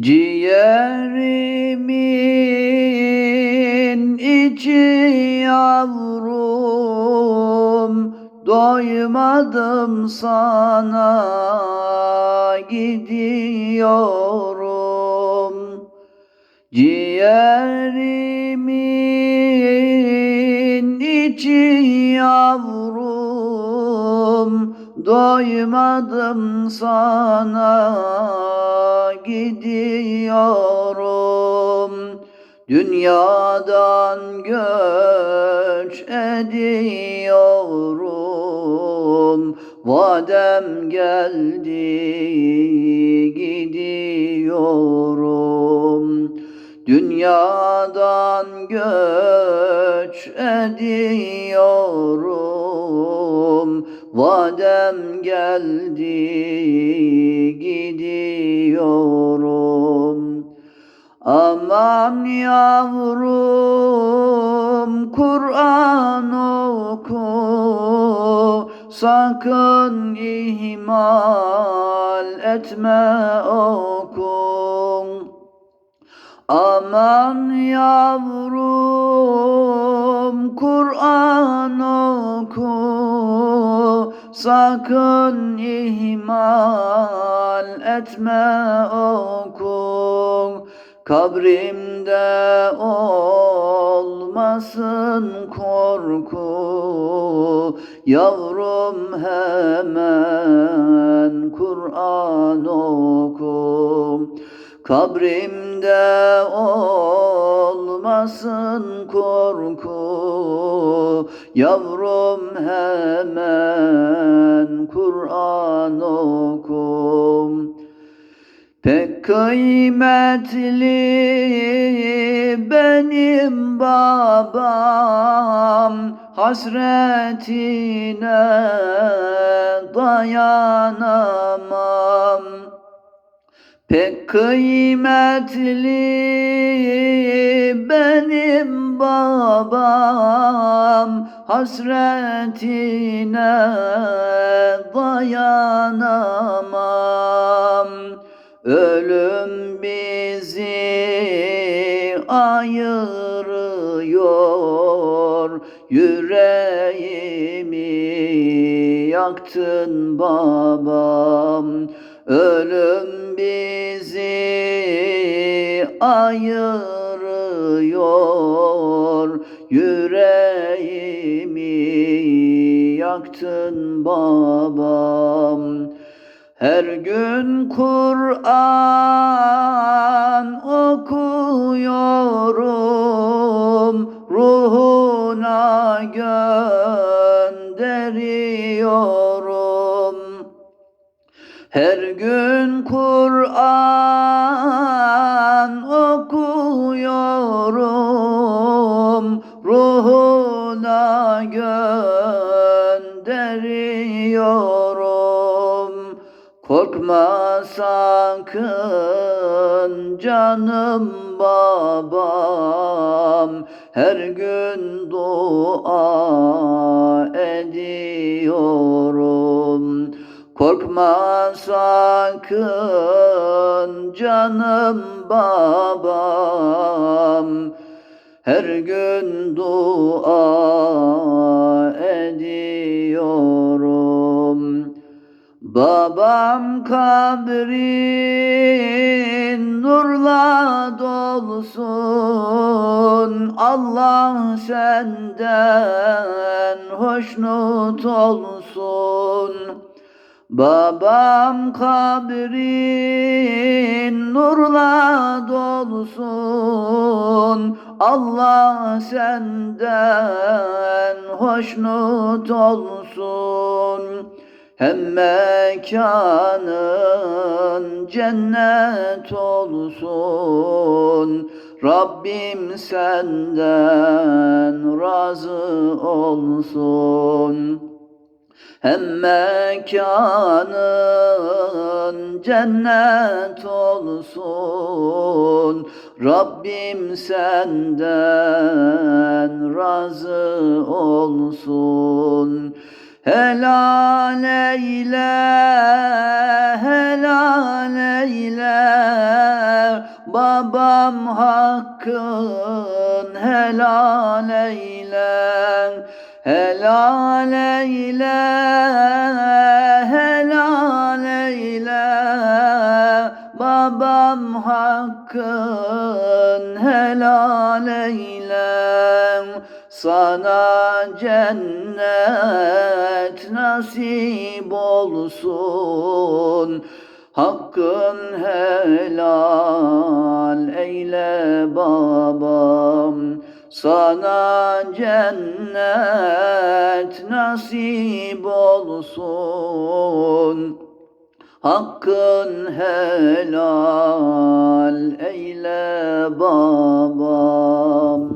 Ciğerimin içi yavrum Doymadım sana gidiyorum. Ciğerimin içi yavrum Doymadım sana gidiyorum. Dünyadan göç ediyorum. Vadem geldi gidiyorum. Dünyadan göç ediyorum Vadem geldi gidiyorum. Aman yavrum Kur'an oku. Sakın ihmal etme oku Aman yavrum Kur'an oku Sakın ihmal etme oku Kabrimde olmasın korku. Yavrum hemen Kur'an oku. Kabrimde olmasın korku Yavrum hemen Kur'an oku. Pek kıymetli benim babam Hasretine dayanamam Pek kıymetli benim babam Hasretine dayanamam. Ölüm bizi ayırıyor. Yüreğimi yaktın babam Ölüm bizi ayırıyor. Yüreğimi yaktın babam. Her gün Kur'an okuyorum. Ruhuna gönderiyorum Her gün Kur'an okuyorum Ruhuna gönderiyorum. Korkma sakın canım babam Her gün dua ediyorum Korkma sakın canım babam. Her gün dua ediyorum. Babam kabrin nurla dolsun. Allah senden hoşnut olsun Babam kabrin nurla dolsun. Allah senden hoşnut olsun. Hem mekanın cennet olsun. Rabbim senden razı olsun hem mekanın cennet olsun. Rabbim senden razı olsun. Helal eyle, helal eyle. Babam hakkın helal eyle Helal eyle, helal eyle. Babam hakkın helal eyle Sana cennet nasip olsun. Hakkın helal eyle babam Sana cennet nasip olsun. Hakkın helal eyle babam